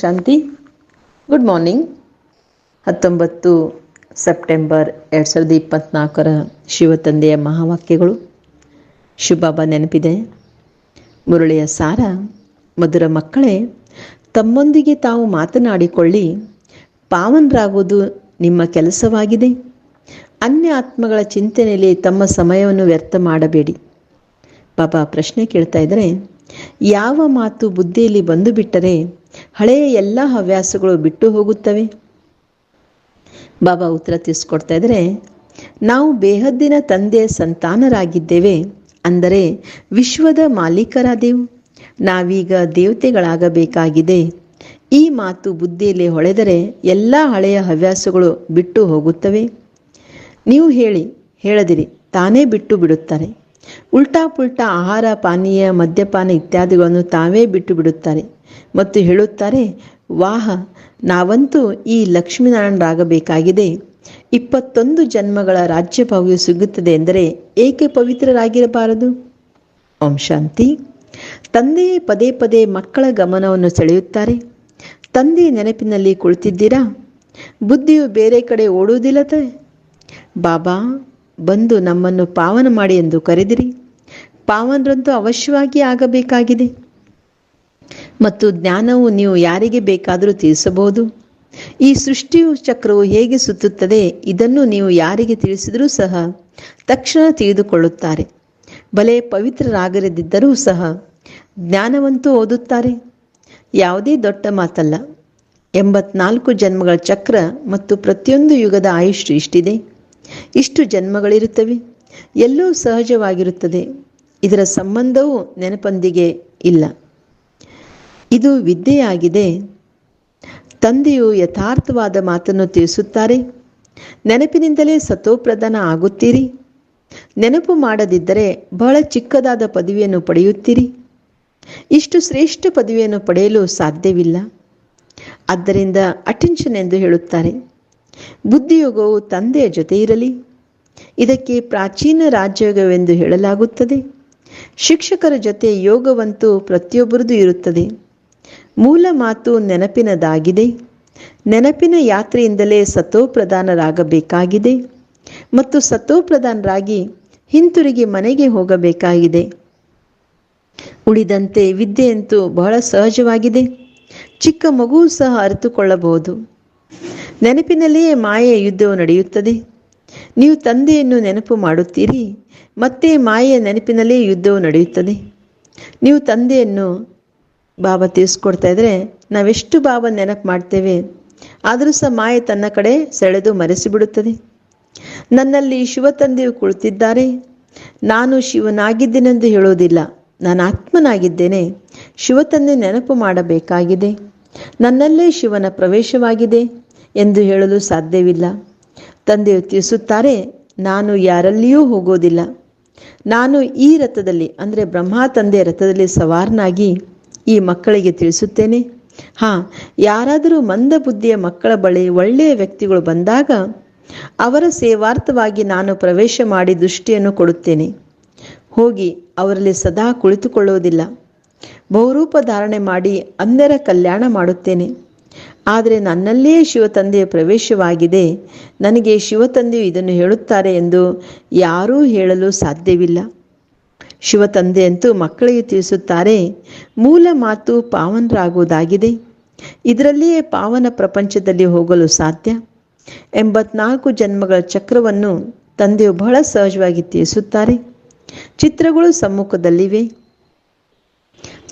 ಶಾಂತಿ. Good morning ಹತ್ತೊಂಬತ್ತು September ಎರಡು ಸಾವಿರದ ಇಪ್ಪತ್ತ್ನಾಲ್ಕರ ಶಿವತಂದೆಯ ಮಹಾವಾಕ್ಯಗಳು. ಶುಭಾಬ ನೆನಪಿದೆ. ಮುರಳಿಯ ಸಾರ, ಮಧುರ ಮಕ್ಕಳೇ, ತಮ್ಮೊಂದಿಗೆ ತಾವು ಮಾತನಾಡಿಕೊಳ್ಳಿ. ಪಾವನರಾಗುವುದು ನಿಮ್ಮ ಕೆಲಸವಾಗಿದೆ. ಅನ್ಯ ಆತ್ಮಗಳ ಚಿಂತನೆಯಲ್ಲಿ ತಮ್ಮ ಸಮಯವನ್ನು ವ್ಯರ್ಥ ಮಾಡಬೇಡಿ. ಪಾಪ ಪ್ರಶ್ನೆ ಕೇಳ್ತಾ ಇದ್ದಾರೆ, ಯಾವ ಮಾತು ಬುದ್ಧಿಯಲ್ಲಿ ಬಂದು ಬಿಟ್ಟರೆ ಹಳೆಯ ಎಲ್ಲ ಹವ್ಯಾಸಗಳು ಬಿಟ್ಟು ಹೋಗುತ್ತವೆ? ಬಾಬಾ ಉತ್ತರ ತಿಳಿಸ್ಕೊಡ್ತಾ ಇದ್ರೆ ನಾವು ಬೇಹದ್ದಿನ ತಂದೆ ಸಂತಾನರಾಗಿದ್ದೇವೆ ಅಂದರೆ ವಿಶ್ವದ ಮಾಲೀಕರಾದೆವು. ನಾವೀಗ ದೇವತೆಗಳಾಗಬೇಕಾಗಿದೆ. ಈ ಮಾತು ಬುದ್ಧಿಯಲ್ಲಿ ಹೊಳೆದರೆ ಎಲ್ಲ ಹಳೆಯ ಹವ್ಯಾಸಗಳು ಬಿಟ್ಟು ಹೋಗುತ್ತವೆ. ನೀವು ಹೇಳಿ, ಹೇಳದಿರಿ, ತಾನೇ ಬಿಟ್ಟು ಬಿಡುತ್ತಾರೆ. ಉಲ್ಟಾ ಪುಲ್ಟಾ ಆಹಾರ ಪಾನೀಯ, ಮದ್ಯಪಾನ ಇತ್ಯಾದಿಗಳನ್ನು ತಾವೇ ಬಿಟ್ಟು ಬಿಡುತ್ತಾರೆ. ಮತ್ತು ಹೇಳುತ್ತಾರೆ, ವಾಹ, ನಾವಂತೂ ಈ ಲಕ್ಷ್ಮೀನಾರಾಯಣರಾಗಬೇಕಾಗಿದೆ. ಇಪ್ಪತ್ತೊಂದು ಜನ್ಮಗಳ ರಾಜ್ಯಭಾವ್ಯ ಸಿಗುತ್ತದೆ ಎಂದರೆ ಏಕೆ ಪವಿತ್ರರಾಗಿರಬಾರದು? ಓಂ ಶಾಂತಿ. ತಂದೆಯೇ ಪದೇ ಪದೇ ಮಕ್ಕಳ ಗಮನವನ್ನು ಸೆಳೆಯುತ್ತಾರೆ. ತಂದೆ ನೆನಪಿನಲ್ಲಿ ಕುಳಿತಿದ್ದೀರಾ? ಬುದ್ಧಿಯು ಬೇರೆ ಕಡೆ ಓಡುವುದಿಲ್ಲತೆ. ಬಾಬಾ, ಬಂದು ನಮ್ಮನ್ನು ಪಾವನ ಮಾಡಿ ಎಂದು ಕರೆದಿರಿ. ಪಾವನರಂತೂ ಅವಶ್ಯವಾಗಿ ಆಗಬೇಕಾಗಿದೆ. ಮತ್ತು ಜ್ಞಾನವು ನೀವು ಯಾರಿಗೆ ಬೇಕಾದರೂ ತಿಳಿಸಬಹುದು ಈ ಸೃಷ್ಟಿಯು ಚಕ್ರವು ಹೇಗೆ ಸುತ್ತುತ್ತದೆ, ಇದನ್ನು ನೀವು ಯಾರಿಗೆ ತಿಳಿಸಿದರೂ ಸಹ ತಕ್ಷಣ ತಿಳಿದುಕೊಳ್ಳುತ್ತಾರೆ. ಬಲೆ ಪವಿತ್ರರಾಗದಿದ್ದರೂ ಸಹ ಜ್ಞಾನವಂತೂ ಓದುತ್ತಾರೆ. ಯಾವುದೇ ದೊಡ್ಡ ಮಾತಲ್ಲ. ಎಂಬತ್ನಾಲ್ಕು ಜನ್ಮಗಳ ಚಕ್ರ ಮತ್ತು ಪ್ರತಿಯೊಂದು ಯುಗದ ಆಯುಷ್ ಇಷ್ಟಿದೆ. ಇಷ್ಟು ಜನ್ಮಗಳಿರುತ್ತವೆ. ಎಲ್ಲೂ ಸಹಜವಾಗಿರುತ್ತದೆ. ಇದರ ಸಂಬಂಧವೂ ನೆನಪೊಂದಿಗೆ ಇಲ್ಲ. ಇದು ವಿದ್ಯೆಯಾಗಿದೆ. ತಂದೆಯು ಯಥಾರ್ಥವಾದ ಮಾತನ್ನು ತಿಳಿಸುತ್ತಾರೆ. ನೆನಪಿನಿಂದಲೇ ಸತೋಪ್ರಧಾನ ಆಗುತ್ತೀರಿ. ನೆನಪು ಮಾಡದಿದ್ದರೆ ಬಹಳ ಚಿಕ್ಕದಾದ ಪದವಿಯನ್ನು ಪಡೆಯುತ್ತೀರಿ. ಇಷ್ಟು ಶ್ರೇಷ್ಠ ಪದವಿಯನ್ನು ಪಡೆಯಲು ಸಾಧ್ಯವಿಲ್ಲ. ಆದ್ದರಿಂದ ಅಟೆನ್ಷನ್ ಎಂದು ಹೇಳುತ್ತಾರೆ. ಬುದ್ಧಿಯೋಗವು ತಂದೆಯ ಜೊತೆ ಇರಲಿ. ಇದಕ್ಕೆ ಪ್ರಾಚೀನ ರಾಜಯೋಗವೆಂದು ಹೇಳಲಾಗುತ್ತದೆ. ಶಿಕ್ಷಕರ ಜೊತೆ ಯೋಗವಂತೂ ಪ್ರತಿಯೊಬ್ಬರದು ಇರುತ್ತದೆ. ಮೂಲ ಮಾತು ನೆನಪಿನದಾಗಿದೆ. ನೆನಪಿನ ಯಾತ್ರೆಯಿಂದಲೇ ಸತೋಪ್ರಧಾನರಾಗಬೇಕಾಗಿದೆ ಮತ್ತು ಸತೋಪ್ರಧಾನರಾಗಿ ಹಿಂತಿರುಗಿ ಮನೆಗೆ ಹೋಗಬೇಕಾಗಿದೆ. ಉಳಿದಂತೆ ವಿದ್ಯೆಯಂತೂ ಬಹಳ ಸಹಜವಾಗಿದೆ. ಚಿಕ್ಕ ಮಗು ಸಹ ಅರಿತುಕೊಳ್ಳಬಹುದು. ನೆನಪಿನಲ್ಲಿಯೇ ಮಾಯೆಯ ಯುದ್ಧವು ನಡೆಯುತ್ತದೆ. ನೀವು ತಂದೆಯನ್ನು ನೆನಪು ಮಾಡುತ್ತೀರಿ. ಮತ್ತೆ ಮಾಯೆಯ ನೆನಪಿನಲ್ಲೇ ಯುದ್ಧವು ನಡೆಯುತ್ತದೆ. ನೀವು ತಂದೆಯನ್ನು ಬಾಬಾ ತಿಳಿಸ್ಕೊಡ್ತಾ ಇದ್ರೆ ನಾವೆಷ್ಟು ಬಾಬಾ ನೆನಪು ಮಾಡ್ತೇವೆ, ಆದರೂ ಸಹ ಮಾಯೆ ತನ್ನ ಕಡೆ ಸೆಳೆದು ಮರೆಸಿಬಿಡುತ್ತದೆ. ನನ್ನಲ್ಲಿ ಶಿವ ತಂದೆಯು ಕುಳಿತಿದ್ದಾರೆ. ನಾನು ಶಿವನಾಗಿದ್ದೇನೆಂದು ಹೇಳೋದಿಲ್ಲ ನಾನು ಆತ್ಮನಾಗಿದ್ದೇನೆ. ಶಿವತಂದೆ ನೆನಪು ಮಾಡಬೇಕಾಗಿದೆ. ನನ್ನಲ್ಲೇ ಶಿವನ ಪ್ರವೇಶವಾಗಿದೆ ಎಂದು ಹೇಳಲು ಸಾಧ್ಯವಿಲ್ಲ. ತಂದೆಯು ತಿಳಿಸುತ್ತಾರೆ ನಾನು ಯಾರಲ್ಲಿಯೂ ಹೋಗೋದಿಲ್ಲ ನಾನು ಈ ರಥದಲ್ಲಿ, ಅಂದರೆ ಬ್ರಹ್ಮ ತಂದೆ ರಥದಲ್ಲಿ ಸವಾರನಾಗಿ ಈ ಮಕ್ಕಳಿಗೆ ತಿಳಿಸುತ್ತೇನೆ. ಹಾಂ, ಯಾರಾದರೂ ಮಂದ ಬುದ್ಧಿಯ ಮಕ್ಕಳ ಬಳಿ ಒಳ್ಳೆಯ ವ್ಯಕ್ತಿಗಳು ಬಂದಾಗ ಅವರ ಸೇವಾರ್ಥವಾಗಿ ನಾನು ಪ್ರವೇಶ ಮಾಡಿ ದೃಷ್ಟಿಯನ್ನು ಕೊಡುತ್ತೇನೆ. ಹೋಗಿ ಅವರಲ್ಲಿ ಸದಾ ಕುಳಿತುಕೊಳ್ಳುವುದಿಲ್ಲ. ಬಹುರೂಪ ಧಾರಣೆ ಮಾಡಿ ಅಂದರ ಕಲ್ಯಾಣ ಮಾಡುತ್ತೇನೆ. ಆದರೆ ನನ್ನಲ್ಲಿಯೇ ಶಿವತಂದೆಯ ಪ್ರವೇಶವಾಗಿದೆ. ನನಗೆ ಶಿವತಂದೆಯು ಇದನ್ನು ಹೇಳುತ್ತಾರೆ ಎಂದು ಯಾರೂ ಹೇಳಲು ಸಾಧ್ಯವಿಲ್ಲ. ಶಿವತಂದೆಯಂತೂ ಮಕ್ಕಳಿಗೆ ತಿಳಿಸುತ್ತಾರೆ, ಮೂಲ ಮಾತು ಪಾವನರಾಗುವುದಾಗಿದೆ. ಇದರಲ್ಲಿಯೇ ಪಾವನ ಪ್ರಪಂಚದಲ್ಲಿ ಹೋಗಲು ಸಾಧ್ಯ. ಎಂಬತ್ನಾಲ್ಕು ಜನ್ಮಗಳ ಚಕ್ರವನ್ನು ತಂದೆಯು ಬಹಳ ಸಹಜವಾಗಿ ತಿಳಿಸುತ್ತಾರೆ. ಚಿತ್ರಗಳು ಸಮ್ಮುಖದಲ್ಲಿವೆ.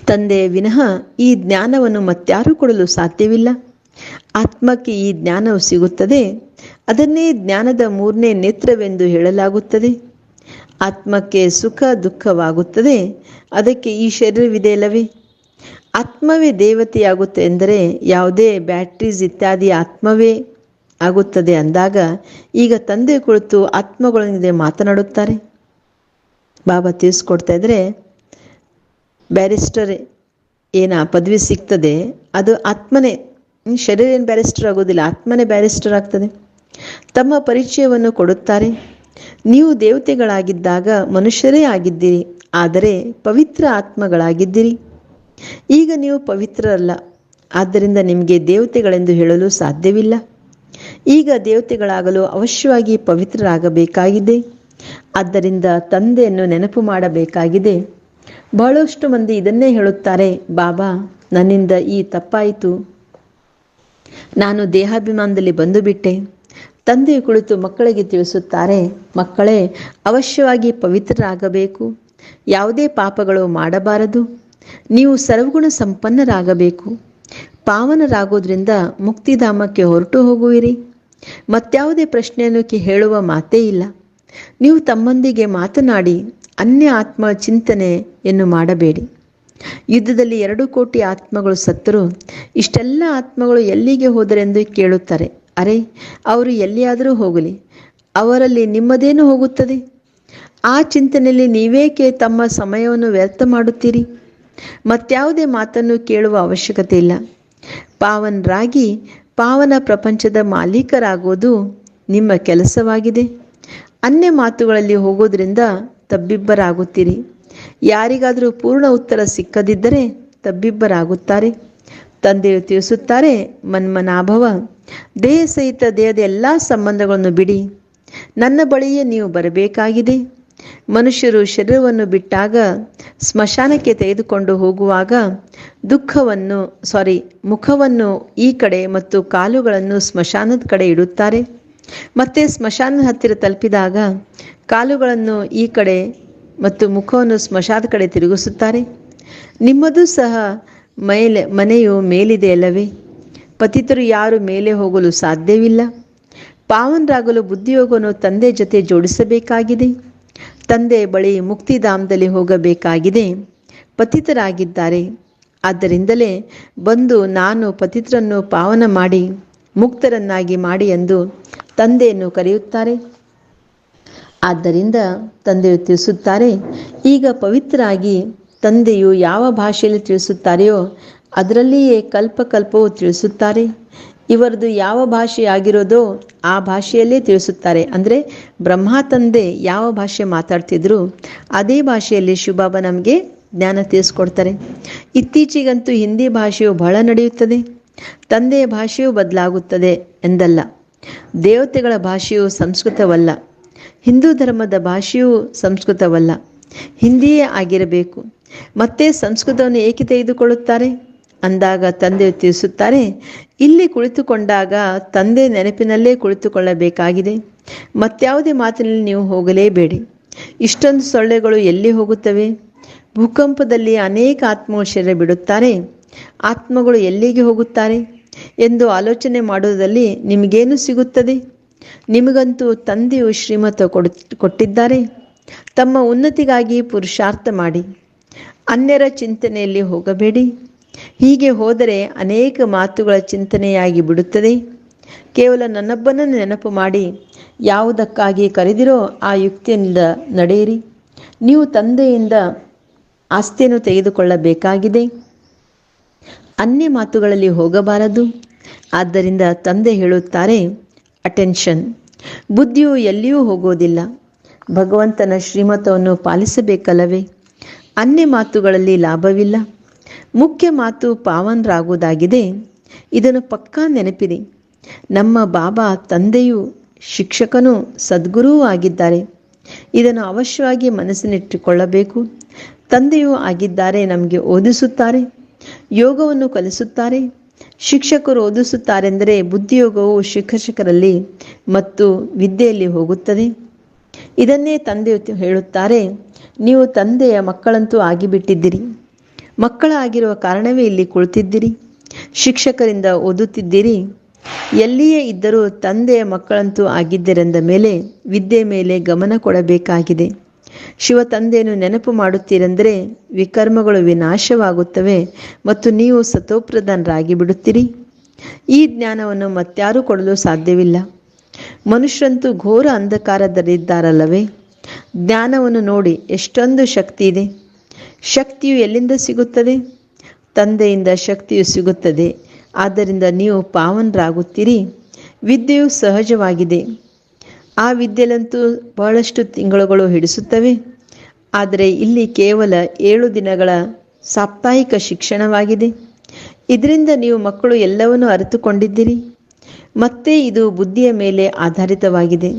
ತಂದೆಯ ವಿನಃ ಈ ಜ್ಞಾನವನ್ನು ಮತ್ಯಾರೂ ಕೊಡಲು ಸಾಧ್ಯವಿಲ್ಲ. ಆತ್ಮಕ್ಕೆ ಈ ಜ್ಞಾನವು ಸಿಗುತ್ತದೆ. ಅದನ್ನೇ ಜ್ಞಾನದ ಮೂರನೇ ನೇತ್ರವೆಂದು ಹೇಳಲಾಗುತ್ತದೆ. ಆತ್ಮಕ್ಕೆ ಸುಖ ದುಃಖವಾಗುತ್ತದೆ. ಅದಕ್ಕೆ ಈ ಶರೀರವಿದೆ ಅಲ್ಲವೇ ಆತ್ಮವೇ ದೇವತೆಯಾಗುತ್ತೆ ಎಂದರೆ ಯಾವುದೇ ಬ್ಯಾಟ್ರೀಸ್ ಇತ್ಯಾದಿ ಆತ್ಮವೇ ಆಗುತ್ತದೆ ಅಂದಾಗ ಈಗ ತಂದೆ ಕುಳಿತು ಆತ್ಮಗಳೊಂದಿಗೆ ಮಾತನಾಡುತ್ತಾರೆ. ಬಾಬಾ ತಿಳಿಸ್ಕೊಡ್ತಾ ಇದ್ರೆ, ಬ್ಯಾರಿಸ್ಟರ್, ಏನ ಪದವಿ ಸಿಗ್ತದೆ, ಅದು ಆತ್ಮನೇ ಶರೀರ ಏನು ಬ್ಯಾರಿಸ್ಟರ್ ಆಗೋದಿಲ್ಲ, ಆತ್ಮನೇ ಬ್ಯಾರಿಸ್ಟರ್ ಆಗ್ತದೆ. ತಮ್ಮ ಪರಿಚಯವನ್ನು ಕೊಡುತ್ತಾರೆ. ನೀವು ದೇವತೆಗಳಾಗಿದ್ದಾಗ ಮನುಷ್ಯರೇ ಆಗಿದ್ದೀರಿ, ಆದರೆ ಪವಿತ್ರ ಆತ್ಮಗಳಾಗಿದ್ದೀರಿ. ಈಗ ನೀವು ಪವಿತ್ರರಲ್ಲ, ಆದ್ದರಿಂದ ನಿಮಗೆ ದೇವತೆಗಳೆಂದು ಹೇಳಲು ಸಾಧ್ಯವಿಲ್ಲ. ಈಗ ದೇವತೆಗಳಾಗಲು ಅವಶ್ಯವಾಗಿ ಪವಿತ್ರರಾಗಬೇಕಾಗಿದೆ. ಆದ್ದರಿಂದ ತಂದೆಯನ್ನು ನೆನಪು ಮಾಡಬೇಕಾಗಿದೆ. ಬಹಳಷ್ಟು ಮಂದಿ ಇದನ್ನೇ ಹೇಳುತ್ತಾರೆ, ಬಾಬಾ, ನನ್ನಿಂದ ಈ ತಪ್ಪಾಯಿತು. ನಾನು ದೇಹಾಭಿಮಾನದಲ್ಲಿ ಬಂದು ಬಿಟ್ಟೆ ತಂದೆ ಕುಳಿತು ಮಕ್ಕಳಿಗೆ ತಿಳಿಸುತ್ತಾರೆ, ಮಕ್ಕಳೇ, ಅವಶ್ಯವಾಗಿ ಪವಿತ್ರರಾಗಬೇಕು. ಯಾವುದೇ ಪಾಪಗಳು ಮಾಡಬಾರದು. ನೀವು ಸರ್ವಗುಣ ಸಂಪನ್ನರಾಗಬೇಕು. ಪಾವನರಾಗೋದ್ರಿಂದ ಮುಕ್ತಿಧಾಮಕ್ಕೆ ಹೊರಟು ಹೋಗುವಿರಿ. ಮತ್ಯಾವುದೇ ಪ್ರಶ್ನೆಯನ್ನು ಹೇಳುವ ಮಾತೇ ಇಲ್ಲ. ನೀವು ತಮ್ಮೊಂದಿಗೆ ಮಾತನಾಡಿ ಅನ್ಯ ಆತ್ಮ ಚಿಂತನೆಯನ್ನು ಮಾಡಬೇಡಿ. ಯುದ್ಧದಲ್ಲಿ ಎರಡು ಕೋಟಿ ಆತ್ಮಗಳು ಸತ್ತರು. ಇಷ್ಟೆಲ್ಲ ಆತ್ಮಗಳು ಎಲ್ಲಿಗೆ ಹೋದರೆಂದು ಕೇಳುತ್ತಾರೆ. ಅರೆ, ಅವರು ಎಲ್ಲಿಯಾದರೂ ಹೋಗಲಿ, ಅವರಲ್ಲಿ ನಿಮ್ಮದೇನು ಹೋಗುತ್ತದೆ? ಆ ಚಿಂತನೆಯಲ್ಲಿ ನೀವೇಕೆ ತಮ್ಮ ಸಮಯವನ್ನು ವ್ಯರ್ಥ ಮಾಡುತ್ತೀರಿ? ಮತ್ಯಾವುದೇ ಮಾತನ್ನು ಕೇಳುವ ಅವಶ್ಯಕತೆ ಇಲ್ಲ. ಪಾವನರಾಗಿ ಪಾವನ ಪ್ರಪಂಚದ ಮಾಲೀಕರಾಗೋದು ನಿಮ್ಮ ಕೆಲಸವಾಗಿದೆ. ಅನ್ಯ ಮಾತುಗಳಲ್ಲಿ ಹೋಗೋದ್ರಿಂದ ತಬ್ಬಿಬ್ಬರಾಗುತ್ತೀರಿ. ಯಾರಿಗಾದರೂ ಪೂರ್ಣ ಉತ್ತರ ಸಿಕ್ಕದಿದ್ದರೆ ತಬ್ಬಿಬ್ಬರಾಗುತ್ತಾರೆ. ತಂದೆಯು ತಿಳಿಸುತ್ತಾರೆ, ಮನ್ಮನಾಭವ ದೇಹ ಸಹಿತ ದೇಹದ ಎಲ್ಲ ಸಂಬಂಧಗಳನ್ನು ಬಿಡಿ. ನನ್ನ ಬಳಿಯೇ ನೀವು ಬರಬೇಕಾಗಿದೆ. ಮನುಷ್ಯರು ಶರೀರವನ್ನು ಬಿಟ್ಟಾಗ, ಸ್ಮಶಾನಕ್ಕೆ ತೆಗೆದುಕೊಂಡು ಹೋಗುವಾಗ ದುಃಖವನ್ನು ಸಾರಿ ಮುಖವನ್ನು ಈ ಕಡೆ ಮತ್ತು ಕಾಲುಗಳನ್ನು ಸ್ಮಶಾನದ ಕಡೆ ಇಡುತ್ತಾರೆ. ಮತ್ತೆ ಸ್ಮಶಾನದ ಹತ್ತಿರ ತಲುಪಿದಾಗ ಕಾಲುಗಳನ್ನು ಈ ಕಡೆ ಮತ್ತು ಮುಖವನ್ನು ಸ್ಮಶಾನದ ಕಡೆ ತಿರುಗಿಸುತ್ತಾರೆ. ನಿಮ್ಮದು ಸಹ ಮೇಲೆ, ಮನೆಯು ಮೇಲಿದೆ ಅಲ್ಲವೇ ಪತಿತರು ಯಾರು ಮೇಲೆ ಹೋಗಲು ಸಾಧ್ಯವಿಲ್ಲ. ಪಾವನರಾಗಲು ಬುದ್ಧಿಯೋಗವನ್ನು ತಂದೆ ಜೊತೆ ಜೋಡಿಸಬೇಕಾಗಿದೆ. ತಂದೆ ಬಳಿ ಮುಕ್ತಿಧಾಮದಲ್ಲಿ ಹೋಗಬೇಕಾಗಿದೆ. ಪತಿತರಾಗಿದ್ದಾರೆ. ಆದ್ದರಿಂದಲೇ ಬಂದು ನಾನು ಪತಿತರನ್ನು ಪಾವನ ಮಾಡಿ, ಮುಕ್ತರನ್ನಾಗಿ ಮಾಡಿ ಎಂದು ತಂದೆಯನ್ನು ಕರೆಯುತ್ತಾರೆ. ಆದ್ದರಿಂದ ತಂದೆಯು ತಿಳಿಸುತ್ತಾರೆ, ಈಗ ಪವಿತ್ರರಾಗಿ ತಂದೆಯು ಯಾವ ಭಾಷೆಯಲ್ಲಿ ತಿಳಿಸುತ್ತಾರೆಯೋ ಅದರಲ್ಲಿಯೇ ಕಲ್ಪಕಲ್ಪವು ತಿಳಿಸುತ್ತಾರೆ. ಇವರದು ಯಾವ ಭಾಷೆಯಾಗಿರೋದೋ ಆ ಭಾಷೆಯಲ್ಲೇ ತಿಳಿಸುತ್ತಾರೆ. ಅಂದರೆ ಬ್ರಹ್ಮ ತಂದೆ ಯಾವ ಭಾಷೆ ಮಾತಾಡ್ತಿದ್ರು ಅದೇ ಭಾಷೆಯಲ್ಲಿ ಶಿವಬಾಬ ನಮಗೆ ಜ್ಞಾನ ತಿಳಿಸ್ಕೊಡ್ತಾರೆ. ಇತ್ತೀಚೆಗಂತೂ ಹಿಂದಿ ಭಾಷೆಯು ಬಹಳ ನಡೆಯುತ್ತದೆ. ತಂದೆಯ ಭಾಷೆಯು ಬದಲಾಗುತ್ತದೆ ಎಂದಲ್ಲ. ದೇವತೆಗಳ ಭಾಷೆಯು ಸಂಸ್ಕೃತವಲ್ಲ. ಹಿಂದೂ ಧರ್ಮದ ಭಾಷೆಯು ಸಂಸ್ಕೃತವಲ್ಲ. ಹಿಂದಿಯೇ ಆಗಿರಬೇಕು. ಮತ್ತೆ ಸಂಸ್ಕೃತವನ್ನು ಏಕೆ ತೆಗೆದುಕೊಳ್ಳುತ್ತಾರೆ? ಅಂದಾಗ ತಂದೆ ತಿಳಿಸುತ್ತಾರೆ, ಇಲ್ಲಿ ಕುಳಿತುಕೊಂಡಾಗ ತಂದೆ ನೆನಪಿನಲ್ಲೇ ಕುಳಿತುಕೊಳ್ಳಬೇಕಾಗಿದೆ. ಮತ್ಯಾವುದೇ ಮಾತಿನಲ್ಲಿ ನೀವು ಹೋಗಲೇಬೇಡಿ. ಇಷ್ಟೊಂದು ಸೊಳ್ಳೆಗಳು ಎಲ್ಲಿ ಹೋಗುತ್ತವೆ? ಭೂಕಂಪದಲ್ಲಿ ಅನೇಕ ಆತ್ಮಗಳು ಶರೀರ ಬಿಡುತ್ತಾರೆ. ಆತ್ಮಗಳು ಎಲ್ಲಿಗೆ ಹೋಗುತ್ತಾರೆ? ಎಂದು ಆಲೋಚನೆ ಮಾಡುವುದರಲ್ಲಿ ನಿಮಗೇನು ಸಿಗುತ್ತದೆ? ನಿಮಗಂತೂ ತಂದೆಯು ಶ್ರೀಮತ ಕೊಡು, ಕೊಟ್ಟಿದ್ದಾರೆ. ತಮ್ಮ ಉನ್ನತಿಗಾಗಿ ಪುರುಷಾರ್ಥ ಮಾಡಿ. ಅನ್ಯರ ಚಿಂತನೆಯಲ್ಲಿ ಹೋಗಬೇಡಿ. ಹೀಗೆ ಹೋದರೆ ಅನೇಕ ಮಾತುಗಳ ಚಿಂತನೆಯಾಗಿ ಬಿಡುತ್ತದೆ. ಕೇವಲ ನನ್ನೊಬ್ಬನನ್ನು ನೆನಪು ಮಾಡಿ, ಯಾವುದಕ್ಕಾಗಿ ಕರೆದಿರೋ ಆ ಯುಕ್ತಿಯಿಂದ ನಡೆಯಿರಿ. ನೀವು ತಂದೆಯಿಂದ ಆಸ್ತಿಯನ್ನು ತೆಗೆದುಕೊಳ್ಳಬೇಕಾಗಿದೆ. ಅನ್ಯ ಮಾತುಗಳಲ್ಲಿ ಹೋಗಬಾರದು. ಆದ್ದರಿಂದ ತಂದೆ ಹೇಳುತ್ತಾರೆ, ಅಟೆನ್ಷನ್. ಬುದ್ಧಿಯು ಎಲ್ಲಿಯೂ ಹೋಗೋದಿಲ್ಲ. ಭಗವಂತನ ಶ್ರೀಮತವನ್ನು ಪಾಲಿಸಬೇಕಲ್ಲವೇ? ಅನ್ಯ ಮಾತುಗಳಲ್ಲಿ ಲಾಭವಿಲ್ಲ. ಮುಖ್ಯ ಮಾತು ಪಾವನರಾಗುವುದಾಗಿದೆ. ಇದನ್ನು ಪಕ್ಕಾ ನೆನಪಿದೆ ನಮ್ಮ ಬಾಬಾ ತಂದೆಯು ಶಿಕ್ಷಕನೂ ಸದ್ಗುರುವೂ ಆಗಿದ್ದಾರೆ. ಇದನ್ನು ಅವಶ್ಯವಾಗಿ ಮನಸ್ಸಿನಿಟ್ಟುಕೊಳ್ಳಬೇಕು. ತಂದೆಯೂ ಆಗಿದ್ದಾರೆ, ನಮಗೆ ಓದಿಸುತ್ತಾರೆ, ಯೋಗವನ್ನು ಕಲಿಸುತ್ತಾರೆ. ಶಿಕ್ಷಕರು ಓದಿಸುತ್ತಾರೆಂದರೆ ಬುದ್ಧಿಯೋಗವು ಶಿಕ್ಷಕರಲ್ಲಿ ಮತ್ತು ವಿದ್ಯೆಯಲ್ಲಿ ಹೋಗುತ್ತದೆ. ಇದನ್ನೇ ತಂದೆ ಹೇಳುತ್ತಾರೆ, ನೀವು ತಂದೆಯ ಮಕ್ಕಳಂತೂ ಆಗಿಬಿಟ್ಟಿದ್ದೀರಿ. ಮಕ್ಕಳಾಗಿರುವ ಕಾರಣವೇ ಇಲ್ಲಿ ಕುಳಿತಿದ್ದೀರಿ? ಶಿಕ್ಷಕರಿಂದ ಓದುತ್ತಿದ್ದೀರಿ? ಎಲ್ಲಿಯೇ ಇದ್ದರೂ ತಂದೆಯ ಮಕ್ಕಳಂತೂ ಆಗಿದ್ದರೆಂದ ಮೇಲೆ ವಿದ್ಯೆ ಮೇಲೆ ಗಮನ ಕೊಡಬೇಕಾಗಿದೆ. ಶಿವ ತಂದೆಯನ್ನು ನೆನಪು ಮಾಡುತ್ತೀರೆಂದರೆ ವಿಕರ್ಮಗಳು ವಿನಾಶವಾಗುತ್ತವೆ ಮತ್ತು ನೀವು ಸತೋಪ್ರಧಾನರಾಗಿ ಬಿಡುತ್ತೀರಿ ಈ ಜ್ಞಾನವನ್ನು ಮತ್ಯಾರೂ ಕೊಡಲು ಸಾಧ್ಯವಿಲ್ಲ. ಮನುಷ್ಯರಂತೂ ಘೋರ ಅಂಧಕಾರದಲ್ಲಿದ್ದಾರಲ್ಲವೇ? ಜ್ಞಾನವನ್ನು ನೋಡಿ ಎಷ್ಟೊಂದು ಶಕ್ತಿ ಇದೆ. ಶಕ್ತಿಯು ಎಲ್ಲಿಂದ ಸಿಗುತ್ತದೆ? ತಂದೆಯಿಂದ ಶಕ್ತಿಯು ಸಿಗುತ್ತದೆ. ಆದ್ದರಿಂದ ನೀವು ಪಾವನರಾಗುತ್ತೀರಿ. ವಿದ್ಯೆಯು ಸಹಜವಾಗಿದೆ. ಆ ವಿದ್ಯೆಲಂತೂ ಬಹಳಷ್ಟು ತಿಂಗಳುಗಳು ಹಿಡಿಸುತ್ತವೆ. ಆದರೆ ಇಲ್ಲಿ ಕೇವಲ ಏಳು ದಿನಗಳ ಸಾಪ್ತಾಹಿಕ ಶಿಕ್ಷಣವಾಗಿದೆ. ಇದರಿಂದ ನೀವು ಮಕ್ಕಳು ಎಲ್ಲವನ್ನೂ ಅರಿತುಕೊಂಡಿದ್ದೀರಿ. ಮತ್ತೆ ಇದು ಬುದ್ಧಿಯ ಮೇಲೆ ಆಧಾರಿತವಾಗಿದೆ.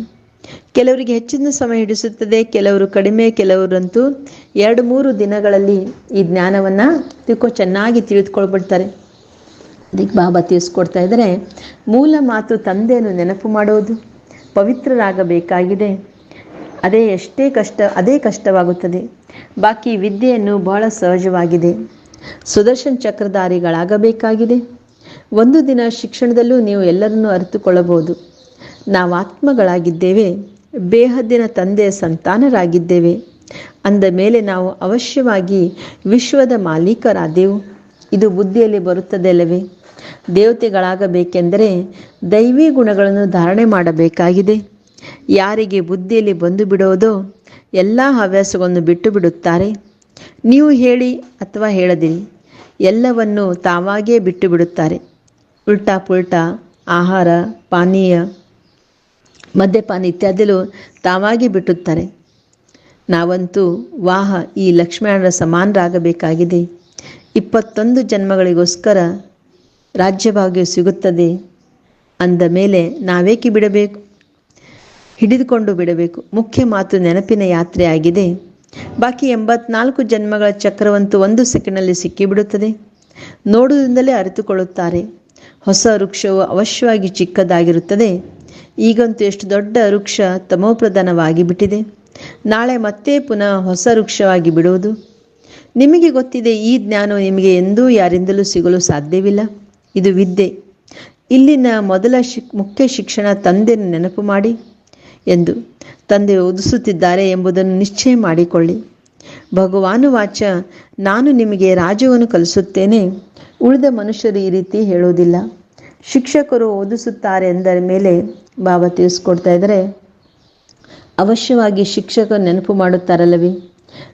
ಕೆಲವರಿಗೆ ಹೆಚ್ಚಿನ ಸಮಯ ಹಿಡಿಸುತ್ತದೆ, ಕೆಲವರು ಕಡಿಮೆ, ಕೆಲವರಂತೂ ಎರಡು ಮೂರು ದಿನಗಳಲ್ಲಿ ಈ ಜ್ಞಾನವನ್ನು ತಿಳ್ಕೊ ಚೆನ್ನಾಗಿ ತಿಳಿದುಕೊಳ್ಬಿಡ್ತಾರೆ. ಅದಕ್ಕೆ ಬಾಬಾ ತಿಳಿಸ್ಕೊಡ್ತಾ ಇದ್ದಾರೆ, ಮೂಲ ಮಾತು ತಂದೆಯನ್ನು ನೆನಪು ಮಾಡೋದು, ಪವಿತ್ರರಾಗಬೇಕಾಗಿದೆ. ಅದೇ ಎಷ್ಟೇ ಕಷ್ಟ, ಅದೇ ಕಷ್ಟವಾಗುತ್ತದೆ. ಬಾಕಿ ವಿದ್ಯೆಯನ್ನು ಬಹಳ ಸಹಜವಾಗಿದೆ. ಸುದರ್ಶನ್ ಚಕ್ರಧಾರಿಗಳಾಗಬೇಕಾಗಿದೆ. ಒಂದು ದಿನ ಶಿಕ್ಷಣದಲ್ಲೂ ನೀವು ಎಲ್ಲರನ್ನೂ ಅರಿತುಕೊಳ್ಳಬಹುದು. ನಾವು ಆತ್ಮಗಳಾಗಿದ್ದೇವೆ ಬೇಹದ್ದಿನ ತಂದೆಯ ಸಂತಾನರಾಗಿದ್ದೇವೆ. ಅಂದ ಮೇಲೆ ನಾವು ಅವಶ್ಯವಾಗಿ ವಿಶ್ವದ ಮಾಲೀಕರಾದೆವು. ಇದು ಬುದ್ಧಿಯಲ್ಲಿ ಬರುತ್ತದೆ ಅಲ್ಲವೇ ದೇವತೆಗಳಾಗಬೇಕೆಂದರೆ ದೈವಿ ಗುಣಗಳನ್ನು ಧಾರಣೆ ಮಾಡಬೇಕಾಗಿದೆ. ಯಾರಿಗೆ ಬುದ್ಧಿಯಲ್ಲಿ ಬಂದು ಬಿಡೋದೋ, ಎಲ್ಲ ಹವ್ಯಾಸಗಳನ್ನು ಬಿಟ್ಟು ಬಿಡುತ್ತಾರೆ. ನೀವು ಹೇಳಿ ಅಥವಾ ಹೇಳದಿರಿ, ಎಲ್ಲವನ್ನು ತಾವಾಗೇ ಬಿಟ್ಟು ಬಿಡುತ್ತಾರೆ. ಉಲ್ಟಾ ಪುಲ್ಟಾ, ಆಹಾರ, ಪಾನೀಯ ಮದ್ಯಪಾನ ಇತ್ಯಾದಿಲು ತಾವಾಗಿ ಬಿಟ್ಟುತ್ತಾರೆ. ನಾವಂತೂ ವಾಹ ಈ ಲಕ್ಷ್ಮಣರ ಸಮಾನರಾಗಬೇಕಾಗಿದೆ. ಇಪ್ಪತ್ತೊಂದು ಜನ್ಮಗಳಿಗೋಸ್ಕರ ರಾಜ್ಯಭಾಗ್ಯ ಸಿಗುತ್ತದೆ. ಅಂದ ಮೇಲೆ ನಾವೇಕೆ ಬಿಡಬೇಕು? ಹಿಡಿದುಕೊಂಡು ಬಿಡಬೇಕು. ಮುಖ್ಯ ಮಾತು ನೆನಪಿನ ಯಾತ್ರೆ ಆಗಿದೆ. ಬಾಕಿ ಎಂಬತ್ನಾಲ್ಕು ಜನ್ಮಗಳ ಚಕ್ರವಂತೂ ಒಂದು ಸೆಕೆಂಡ್ನಲ್ಲಿ ಸಿಕ್ಕಿಬಿಡುತ್ತದೆ. ನೋಡುವುದರಿಂದಲೇ ಅರಿತುಕೊಳ್ಳುತ್ತಾರೆ. ಹೊಸ ವೃಕ್ಷವು ಅವಶ್ಯವಾಗಿ ಚಿಕ್ಕದಾಗಿರುತ್ತದೆ. ಈಗಂತೂ ಎಷ್ಟು ದೊಡ್ಡ ವೃಕ್ಷ ತಮೋಪ್ರಧಾನವಾಗಿ ಬಿಟ್ಟಿದೆ. ನಾಳೆ ಮತ್ತೆ ಪುನಃ ಹೊಸ ವೃಕ್ಷವಾಗಿ ಬಿಡುವುದು. ನಿಮಗೆ ಗೊತ್ತಿದೆ, ಈ ಜ್ಞಾನವು ನಿಮಗೆ ಎಂದೂ ಯಾರಿಂದಲೂ ಸಿಗಲು ಸಾಧ್ಯವಿಲ್ಲ. ಇದು ವಿದ್ಯೆ. ಇಲ್ಲಿನ ಮೊದಲ ಶಿಕ್, ಮುಖ್ಯ ಶಿಕ್ಷಣ ತಂದೆಯನ್ನು ನೆನಪು ಮಾಡಿ ಎಂದು ತಂದೆ ಓದಿಸುತ್ತಿದ್ದಾರೆ ಎಂಬುದನ್ನು ನಿಶ್ಚಯ ಮಾಡಿಕೊಳ್ಳಿ. ಭಗವಾನು ವಾಚ, ನಾನು ನಿಮಗೆ ರಾಜವನ್ನು ಕಲಿಸುತ್ತೇನೆ. ಉಳಿದ ಮನುಷ್ಯರು ಈ ರೀತಿ ಹೇಳುವುದಿಲ್ಲ. ಶಿಕ್ಷಕರು ಓದಿಸುತ್ತಾರೆ ಎಂದರ ಮೇಲೆ ಬಾಬಾ ತಿಳಿಸ್ಕೊಡ್ತಾ ಇದ್ದಾರೆ. ಅವಶ್ಯವಾಗಿ ಶಿಕ್ಷಕ ನೆನಪು ಮಾಡುತ್ತಾರಲ್ಲವೇ?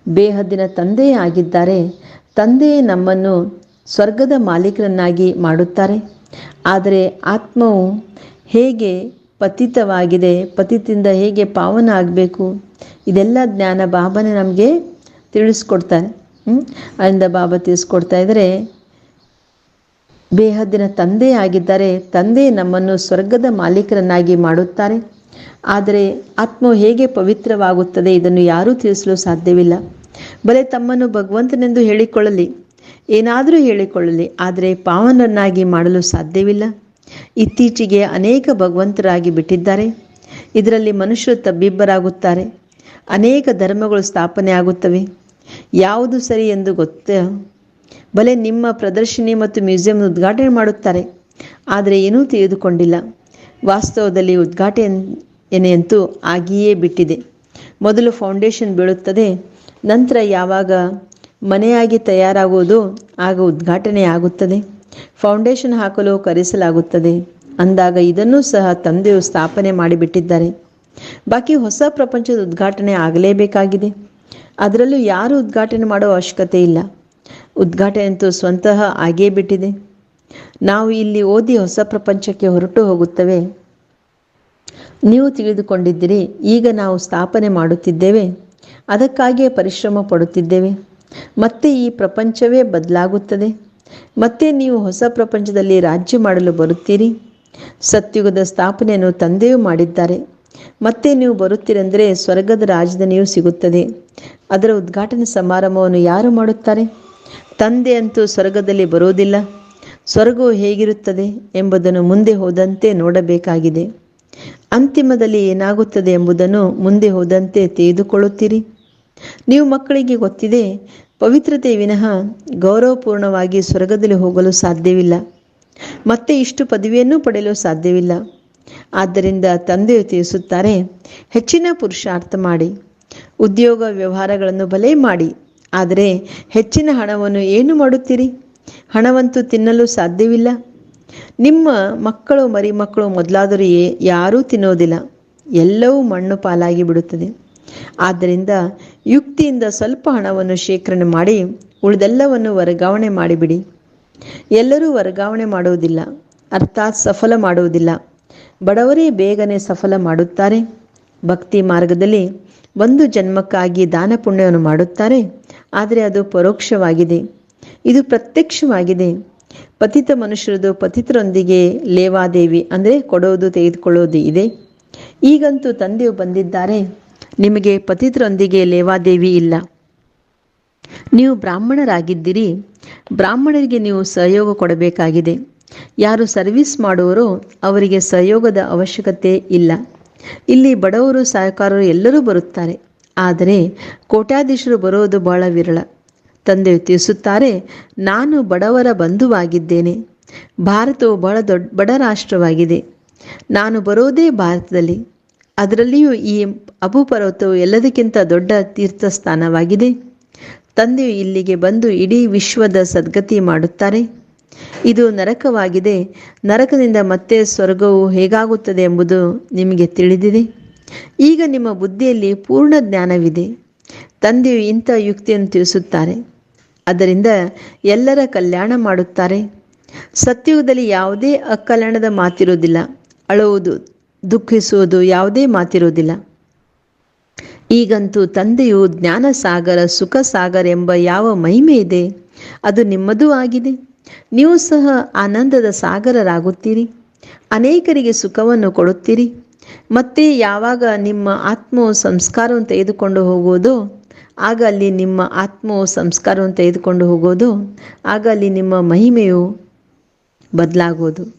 ಬೇಹದ್ದಿನ ತಂದೆಯೇ ಆಗಿದ್ದಾರೆ. ತಂದೆಯೇ ನಮ್ಮನ್ನು ಸ್ವರ್ಗದ ಮಾಲೀಕರನ್ನಾಗಿ ಮಾಡುತ್ತಾರೆ. ಆದರೆ ಆತ್ಮವು ಹೇಗೆ ಪತಿತವಾಗಿದೆ, ಪತಿತಿಂದ ಹೇಗೆ ಪಾವನ ಆಗಬೇಕು? ಇದೆಲ್ಲ ಜ್ಞಾನ ಬಾಬಾನೇ ನಮಗೆ ತಿಳಿಸ್ಕೊಡ್ತಾರೆ. ಹ್ಞೂ ಅದರಿಂದ ಬಾಬಾ ತಿಳಿಸ್ಕೊಡ್ತಾ ಇದ್ದಾರೆ. ಬೇಹದ್ದಿನ ತಂದೆ ಆಗಿದ್ದರೆ ತಂದೆ ನಮ್ಮನ್ನು ಸ್ವರ್ಗದ ಮಾಲೀಕರನ್ನಾಗಿ ಮಾಡುತ್ತಾರೆ. ಆದರೆ ಆತ್ಮ ಹೇಗೆ ಪವಿತ್ರವಾಗುತ್ತದೆ ಇದನ್ನು ಯಾರೂ ತಿಳಿಸಲು ಸಾಧ್ಯವಿಲ್ಲ. ಬಲೆ ತಮ್ಮನ್ನು ಭಗವಂತನೆಂದು ಹೇಳಿಕೊಳ್ಳಲಿ. ಏನಾದರೂ ಹೇಳಿಕೊಳ್ಳಲಿ, ಆದರೆ ಪಾವನನ್ನಾಗಿ ಮಾಡಲು ಸಾಧ್ಯವಿಲ್ಲ. ಇತ್ತೀಚೆಗೆ ಅನೇಕ ಭಗವಂತರಾಗಿ ಬಿಟ್ಟಿದ್ದಾರೆ. ಇದರಲ್ಲಿ ಮನುಷ್ಯರು ತಬ್ಬಿಬ್ಬರಾಗುತ್ತಾರೆ. ಅನೇಕ ಧರ್ಮಗಳು ಸ್ಥಾಪನೆ ಆಗುತ್ತವೆ ಯಾವುದು ಸರಿ ಎಂದು ಗೊತ್ತ ಬಲೆ ನಿಮ್ಮ ಪ್ರದರ್ಶನಿ ಮತ್ತು ಮ್ಯೂಸಿಯಂ ಉದ್ಘಾಟನೆ ಮಾಡುತ್ತಾರೆ. ಆದರೆ ಏನೂ ತಿಳಿದುಕೊಂಡಿಲ್ಲ. ವಾಸ್ತವದಲ್ಲಿ ಉದ್ಘಾಟನೆಯಂತೂ ಆಗಿಯೇ ಬಿಟ್ಟಿದೆ. ಮೊದಲು ಫೌಂಡೇಶನ್ ಬೀಳುತ್ತದೆ, ನಂತರ ಯಾವಾಗ ಮನೆಯಾಗಿ ತಯಾರಾಗುವುದು, ಆಗ ಉದ್ಘಾಟನೆ ಆಗುತ್ತದೆ. ಫೌಂಡೇಶನ್ ಹಾಕಲು ಕರೆಸಲಾಗುತ್ತದೆ. ಅಂದಾಗ ಇದನ್ನೂ ಸಹ ತಂದೆಯು ಸ್ಥಾಪನೆ ಮಾಡಿಬಿಟ್ಟಿದ್ದಾರೆ. ಬಾಕಿ ಹೊಸ ಪ್ರಪಂಚದ ಉದ್ಘಾಟನೆ ಆಗಲೇಬೇಕಾಗಿದೆ. ಅದರಲ್ಲೂ ಯಾರು ಉದ್ಘಾಟನೆ ಮಾಡುವ ಅವಶ್ಯಕತೆ ಇಲ್ಲ. ಉದ್ಘಾಟನೆ ಅಂತೂ ಸ್ವಂತಹ ಆಗೇ ಬಿಟ್ಟಿದೆ. ನಾವು ಇಲ್ಲಿ ಓದಿ ಹೊಸ ಪ್ರಪಂಚಕ್ಕೆ ಹೊರಟು ಹೋಗುತ್ತವೆ. ನೀವು ತಿಳಿದುಕೊಂಡಿದ್ದೀರಿ, ಈಗ ನಾವು ಸ್ಥಾಪನೆ ಮಾಡುತ್ತಿದ್ದೇವೆ. ಅದಕ್ಕಾಗಿಯೇ ಪರಿಶ್ರಮ ಪಡುತ್ತಿದ್ದೇವೆ. ಮತ್ತೆ ಈ ಪ್ರಪಂಚವೇ ಬದಲಾಗುತ್ತದೆ. ಮತ್ತೆ ನೀವು ಹೊಸ ಪ್ರಪಂಚದಲ್ಲಿ ರಾಜ್ಯ ಮಾಡಲು ಬರುತ್ತೀರಿ. ಸತ್ಯುಗದ ಸ್ಥಾಪನೆಯನ್ನು ತಂದೆಯೂ ಮಾಡಿದ್ದಾರೆ. ಮತ್ತೆ ನೀವು ಬರುತ್ತೀರೆಂದರೆ ಸ್ವರ್ಗದ ರಾಜಧಾನಿಯೂ ಸಿಗುತ್ತದೆ. ಅದರ ಉದ್ಘಾಟನೆ ಸಮಾರಂಭವನ್ನು ಯಾರು ಮಾಡುತ್ತಾರೆ? ತಂದೆ ಅಂತೂ ಸ್ವರ್ಗದಲ್ಲಿ ಬರೋದಿಲ್ಲ ಸ್ವರ್ಗವು ಹೇಗಿರುತ್ತದೆ ಎಂಬುದನ್ನು ಮುಂದೆ ಹೋದಂತೆ ನೋಡಬೇಕಾಗಿದೆ. ಅಂತಿಮದಲ್ಲಿ ಏನಾಗುತ್ತದೆ ಎಂಬುದನ್ನು ಮುಂದೆ ಹೋದಂತೆ ತಿಳಿದುಕೊಳ್ಳುತ್ತೀರಿ. ನೀವು ಮಕ್ಕಳಿಗೆ ಗೊತ್ತಿದೆ, ಪವಿತ್ರತೆ ವಿನಃ ಗೌರವಪೂರ್ಣವಾಗಿ ಸ್ವರ್ಗದಲ್ಲಿ ಹೋಗಲು ಸಾಧ್ಯವಿಲ್ಲ. ಮತ್ತೆ ಇಷ್ಟು ಪದವಿಯನ್ನು ಪಡೆಯಲು ಸಾಧ್ಯವಿಲ್ಲ. ಆದ್ದರಿಂದ ತಂದೆಯು ತಿಳಿಸುತ್ತಾರೆ, ಹೆಚ್ಚಿನ ಪುರುಷಾರ್ಥ ಮಾಡಿ, ಉದ್ಯೋಗ ವ್ಯವಹಾರಗಳನ್ನು ಬಲೆ ಮಾಡಿ ಆದರೆ ಹೆಚ್ಚಿನ ಹಣವನ್ನು ಏನು ಮಾಡುತ್ತೀರಿ? ಹಣವಂತೂ ತಿನ್ನಲು ಸಾಧ್ಯವಿಲ್ಲ. ನಿಮ್ಮ ಮಕ್ಕಳು ಮರಿ ಮಕ್ಕಳು ಮೊದಲಾದರೂ ಯಾರೂ ತಿನ್ನೋದಿಲ್ಲ ಎಲ್ಲವೂ ಮಣ್ಣು ಪಾಲಾಗಿ ಬಿಡುತ್ತದೆ. ಆದ್ದರಿಂದ ಯುಕ್ತಿಯಿಂದ ಸ್ವಲ್ಪ ಹಣವನ್ನು ಶೇಖರಣೆ ಮಾಡಿ ಉಳಿದೆಲ್ಲವನ್ನು ವರ್ಗಾವಣೆ ಮಾಡಿಬಿಡಿ. ಎಲ್ಲರೂ ವರ್ಗಾವಣೆ ಮಾಡುವುದಿಲ್ಲ. ಅರ್ಥಾತ್ ಸಫಲ ಮಾಡುವುದಿಲ್ಲ. ಬಡವರೇ ಬೇಗನೆ ಸಫಲ ಮಾಡುತ್ತಾರೆ. ಭಕ್ತಿ ಮಾರ್ಗದಲ್ಲಿ ಒಂದು ಜನ್ಮಕ್ಕಾಗಿ ದಾನ ಪುಣ್ಯವನ್ನು ಮಾಡುತ್ತಾರೆ, ಆದರೆ ಅದು ಪರೋಕ್ಷವಾಗಿದೆ. ಇದು ಪ್ರತ್ಯಕ್ಷವಾಗಿದೆ. ಪತಿತ ಮನುಷ್ಯರದು ಪತಿತರೊಂದಿಗೆ ಲೇವಾದೇವಿ ಅಂದರೆ ಕೊಡೋದು ತೆಗೆದುಕೊಳ್ಳೋದು ಇದೆ. ಈಗಂತೂ ತಂದೆಯು ಬಂದಿದ್ದಾರೆ, ನಿಮಗೆ ಪತಿತರೊಂದಿಗೆ ಲೇವಾದೇವಿ ಇಲ್ಲ. ನೀವು ಬ್ರಾಹ್ಮಣರಾಗಿದ್ದೀರಿ, ಬ್ರಾಹ್ಮಣರಿಗೆ ನೀವು ಸಹಯೋಗ ಕೊಡಬೇಕಾಗಿದೆ. ಯಾರು ಸರ್ವಿಸ್ ಮಾಡುವರೋ ಅವರಿಗೆ ಸಹಯೋಗದ ಅವಶ್ಯಕತೆ ಇಲ್ಲ. ಇಲ್ಲಿ ಬಡವರು ಸಹಕಾರರು ಎಲ್ಲರೂ ಬರುತ್ತಾರೆ. ಆದರೆ ಕೋಟ್ಯಾಧೀಶರು ಬರೋದು ಬಹಳ ವಿರಳ. ತಂದೆ ತಿಳಿಸುತ್ತಾರೆ, ನಾನು ಬಡವರ ಬಂಧುವಾಗಿದ್ದೇನೆ. ಭಾರತವು ಬಹಳ ದೊಡ್ಡ ಬಡ ರಾಷ್ಟ್ರವಾಗಿದೆ. ನಾನು ಬರೋದೇ ಭಾರತದಲ್ಲಿ. ಅದರಲ್ಲಿಯೂ ಈ ಅಬು ಪರ್ವತವು ಎಲ್ಲದಕ್ಕಿಂತ ದೊಡ್ಡ ತೀರ್ಥಸ್ಥಾನವಾಗಿದೆ. ತಂದೆಯು ಇಲ್ಲಿಗೆ ಬಂದು ಇಡೀ ವಿಶ್ವದ ಸದ್ಗತಿ ಮಾಡುತ್ತಾರೆ. ಇದು ನರಕವಾಗಿದೆ. ನರಕದಿಂದ ಮತ್ತೆ ಸ್ವರ್ಗವು ಹೇಗಾಗುತ್ತದೆ ಎಂಬುದು ನಿಮಗೆ ತಿಳಿದಿದೆ. ಈಗ ನಿಮ್ಮ ಬುದ್ಧಿಯಲ್ಲಿ ಪೂರ್ಣ ಜ್ಞಾನವಿದೆ. ತಂದೆಯು ಇಂಥ ಯುಕ್ತಿಯನ್ನು ತಿಳಿಸುತ್ತಾರೆ. ಅದರಿಂದ ಎಲ್ಲರ ಕಲ್ಯಾಣ ಮಾಡುತ್ತಾರೆ. ಸತ್ಯುಗದಲ್ಲಿ ಯಾವುದೇ ಅಕಲ್ಯಾಣದ ಮಾತಿರುವುದಿಲ್ಲ. ಅಳುವುದು, ದುಃಖಿಸುವುದು ಯಾವುದೇ ಮಾತಿರುವುದಿಲ್ಲ. ಈಗಂತೂ ತಂದೆಯು ಜ್ಞಾನ ಸಾಗರ ಸುಖ ಸಾಗರ ಎಂಬ ಯಾವ ಮಹಿಮೆ ಇದೆ ಅದು ನಿಮ್ಮದೂ ಆಗಿದೆ. ನೀವು ಸಹ ಆನಂದದ ಸಾಗರರಾಗುತ್ತೀರಿ. ಅನೇಕರಿಗೆ ಸುಖವನ್ನು ಕೊಡುತ್ತೀರಿ. ಮತ್ತೆ ಯಾವಾಗ ನಿಮ್ಮ ಆತ್ಮವು ಸಂಸ್ಕಾರವನ್ನು ತೆಗೆದುಕೊಂಡು ಹೋಗುವುದೋ, ಆಗ ಅಲ್ಲಿ ನಿಮ್ಮ ಆತ್ಮವು ಸಂಸ್ಕಾರವನ್ನು ತೆಗೆದುಕೊಂಡು ಹೋಗೋದು ಆಗ ಅಲ್ಲಿ ನಿಮ್ಮ ಮಹಿಮೆಯು ಬದಲಾಗುವುದು.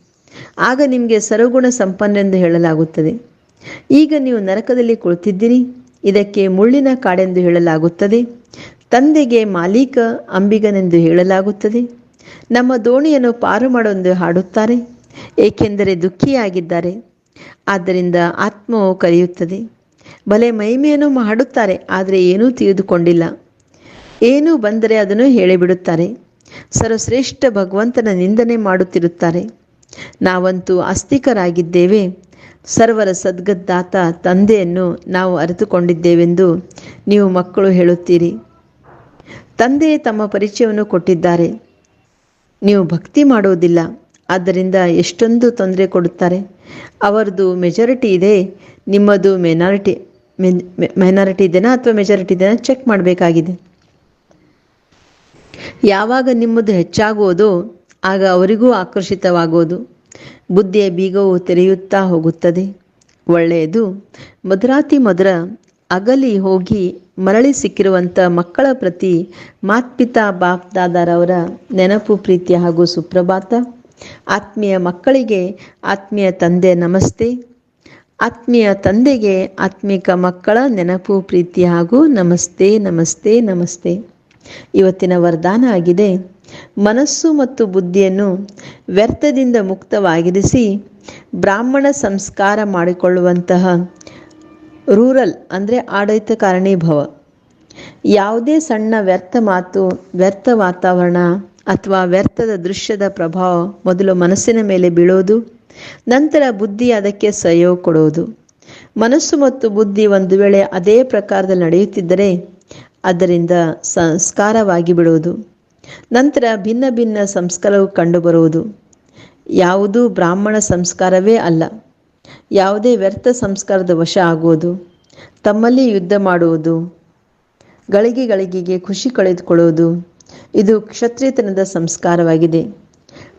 ಆಗ ನಿಮಗೆ ಸರ್ವಗುಣ ಸಂಪನ್ನೆಂದು ಹೇಳಲಾಗುತ್ತದೆ. ಈಗ ನೀವು ನರಕದಲ್ಲಿ ಕುಳಿತಿದ್ದೀರಿ. ಇದಕ್ಕೆ ಮುಳ್ಳಿನ ಕಾಡೆಂದು ಹೇಳಲಾಗುತ್ತದೆ. ತಂದೆಗೆ ಮಾಲೀಕ ಅಂಬಿಗನೆಂದು ಹೇಳಲಾಗುತ್ತದೆ. ನಮ್ಮ ದೋಣಿಯನ್ನು ಪಾರು ಮಾಡೊಂದು ಹಾಡುತ್ತಾರೆ, ಏಕೆಂದರೆ ದುಃಖಿಯಾಗಿದ್ದಾರೆ. ಆದ್ದರಿಂದ ಆತ್ಮವು ಕರೆಯುತ್ತದೆ ಬಲೆ ಮಹಿಮೆಯನ್ನು ಮಾಡುತ್ತಾರೆ ಆದರೆ ಏನೂ ತಿಳಿದುಕೊಂಡಿಲ್ಲ. ಏನು ಬಂದರೆ ಅದನ್ನು ಹೇಳಿಬಿಡುತ್ತಾರೆ. ಸರ್ವಶ್ರೇಷ್ಠ ಭಗವಂತನ ನಿಂದನೆ ಮಾಡುತ್ತಿರುತ್ತಾರೆ. ನಾವಂತೂ ಆಸ್ತಿಕರಾಗಿದ್ದೇವೆ. ಸರ್ವರ ಸದ್ಗದ್ದಾತ ತಂದೆಯನ್ನು ನಾವು ಅರಿತುಕೊಂಡಿದ್ದೇವೆಂದು ನೀವು ಮಕ್ಕಳು ಹೇಳುತ್ತೀರಿ. ತಂದೆ ತಮ್ಮ ಪರಿಚಯವನ್ನು ಕೊಟ್ಟಿದ್ದಾರೆ. ನೀವು ಭಕ್ತಿ ಮಾಡುವುದಿಲ್ಲ ಆದ್ದರಿಂದ ಎಷ್ಟೊಂದು ತೊಂದರೆ ಕೊಡುತ್ತಾರೆ. ಅವರದು ಮೆಜಾರಿಟಿ ಇದೆ. ನಿಮ್ಮದು ಮೆನಾರಿಟಿ ಮೈನಾರಿಟಿ ಇದೆಯಾ ಅಥವಾ ಮೆಜಾರಿಟಿ ಇದೆಯಾ ಚೆಕ್ ಮಾಡಬೇಕಾಗಿದೆ. ಯಾವಾಗ ನಿಮ್ಮದು ಹೆಚ್ಚಾಗುವುದೋ ಆಗ ಅವರಿಗೂ ಆಕರ್ಷಿತವಾಗುವುದು ಬುದ್ಧಿಯ ಬೀಗವು ತೆರೆಯುತ್ತಾ ಹೋಗುತ್ತದೆ. ಒಳ್ಳೆಯದು. ಮಧುರಾತಿ ಮಧುರ ಅಗಲಿ ಹೋಗಿ ಮರಳಿ ಸಿಕ್ಕಿರುವಂಥ ಮಕ್ಕಳ ಪ್ರತಿ ಮಾತ್ಪಿತಾ ಬಾಪ್ ದಾದಾರವರ ನೆನಪು, ಪ್ರೀತಿ ಹಾಗೂ ಸುಪ್ರಭಾತ. ಆತ್ಮೀಯ ಮಕ್ಕಳಿಗೆ ಆತ್ಮೀಯ ತಂದೆ ನಮಸ್ತೆ. ಆತ್ಮೀಯ ತಂದೆಗೆ ಆತ್ಮಿಕ ಮಕ್ಕಳ ನೆನಪು, ಪ್ರೀತಿ ಹಾಗೂ ನಮಸ್ತೆ ನಮಸ್ತೆ ನಮಸ್ತೆ. ಇವತ್ತಿನ ವರದಾನ ಆಗಿದೆ. ಮನಸ್ಸು ಮತ್ತು ಬುದ್ಧಿಯನ್ನು ವ್ಯರ್ಥದಿಂದ ಮುಕ್ತವಾಗಿರಿಸಿ ಬ್ರಾಹ್ಮಣ ಸಂಸ್ಕಾರ ಮಾಡಿಕೊಳ್ಳುವಂತಹ ರೂರಲ್ ಅಂದರೆ ಆಡಳಿತ ಕಾರಣೀಭವ ಯಾವುದೇ ಸಣ್ಣ ವ್ಯರ್ಥ ಮಾತು, ವ್ಯರ್ಥ ವಾತಾವರಣ ಅಥವಾ ವ್ಯರ್ಥದ ದೃಶ್ಯದ ಪ್ರಭಾವ ಮೊದಲು ಮನಸ್ಸಿನ ಮೇಲೆ ಬೀಳೋದು, ನಂತರ ಬುದ್ಧಿ ಅದಕ್ಕೆ ಸಹಯೋಗ ಕೊಡುವುದು. ಮನಸ್ಸು ಮತ್ತು ಬುದ್ಧಿ ಒಂದು ವೇಳೆ ಅದೇ ಪ್ರಕಾರದಲ್ಲಿ ನಡೆಯುತ್ತಿದ್ದರೆ ಅದರಿಂದ ಸಂಸ್ಕಾರವಾಗಿ ಬಿಡುವುದು. ನಂತರ ಭಿನ್ನ ಭಿನ್ನ ಸಂಸ್ಕಾರವು ಕಂಡುಬರುವುದು. ಯಾವುದೂ ಬ್ರಾಹ್ಮಣ ಸಂಸ್ಕಾರವೇ ಅಲ್ಲ. ಯಾವುದೇ ವ್ಯರ್ಥ ಸಂಸ್ಕಾರದ ವಶ ಆಗುವುದು ತಮ್ಮಲ್ಲಿ ಯುದ್ಧ ಮಾಡುವುದು, ಗಳಿಗೆ ಗಳಿಗೆಗೆ ಖುಷಿ ಕಳೆದುಕೊಳ್ಳುವುದು, ಇದು ಕ್ಷತ್ರಿಯತನದ ಸಂಸ್ಕಾರವಾಗಿದೆ.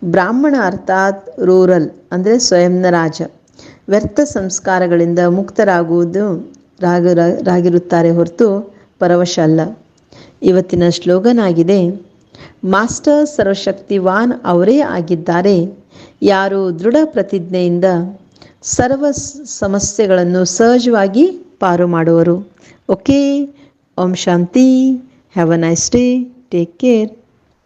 ಬ್ರಾಹ್ಮಣ ಅರ್ಥಾತ್ ರೂರಲ್ ಅಂದರೆ ಸ್ವಯಂನ ರಾಜ. ವ್ಯರ್ಥ ಸಂಸ್ಕಾರಗಳಿಂದ ಮುಕ್ತರಾಗುವುದು ರಾಗ, ರಾಗಿರುತ್ತಾರೆ ಹೊರತು ಪರವಶ ಅಲ್ಲ. ಇವತ್ತಿನ ಸ್ಲೋಗನ್ ಆಗಿದೆ ಮಾಸ್ಟರ್ ಸರ್ವಶಕ್ತಿವಾನ್ ಅವರೇ ಆಗಿದ್ದಾರೆ. ಯಾರು ದೃಢ ಪ್ರತಿಜ್ಞೆಯಿಂದ ಸರ್ವ ಸಮಸ್ಯೆಗಳನ್ನು ಸಹಜವಾಗಿ ಪಾರು ಮಾಡುವರು. ಓಕೆ ಓಂ ಶಾಂತಿ have a nice day take care.